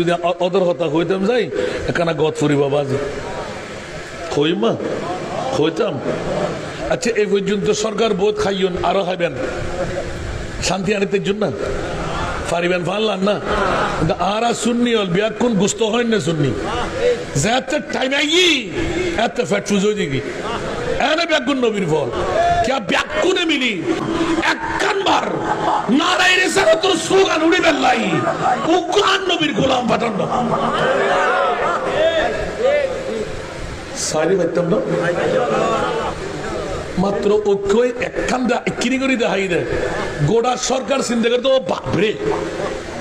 যদি অদর হতা হইতাম যাই, এখানে গত ফুরি বাবা যে হইমা? হইতাম। আচ্ছা এই পর্যন্ত সরকার বোধ খাইয়ন, আরও খাইবেন। শান্তি আনিতে জন্য পারিবেন পারলাম না? কিন্তু আরা শুননি হল বিয়ার কোন গুস্ত হয় না শুননি যাতে টাইম আই এত ফ্যাট ফুজ হয়ে দিকি এনে নবীর ফল? মিলি একখানবার নারায় রে সারা তোর স্লোগান উড়ি বেল্লাই উগ্রান নবীর গোলাম পাঠান সারি পাইতাম না মাত্র ঐক্যই একখান কিনি করি দেখাই দেয় গোটা সরকার চিন্তা করতে বাপরে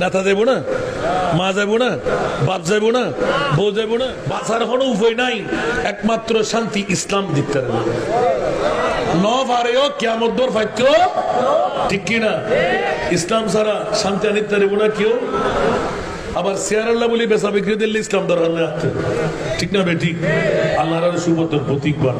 নেতা দেবো না, মা যাব না, বাপ যাব না, বউ যাব না, বাঁচার কোনো উপায় নাই। একমাত্র শান্তি ইসলাম দিতে ফাইত্য ঠিক ইসলাম শান্তি না কেউ। আবার আল্লাহ বিক্রি ঠিক না বেঠিক আল্লাহর সুবত প্রতীক বান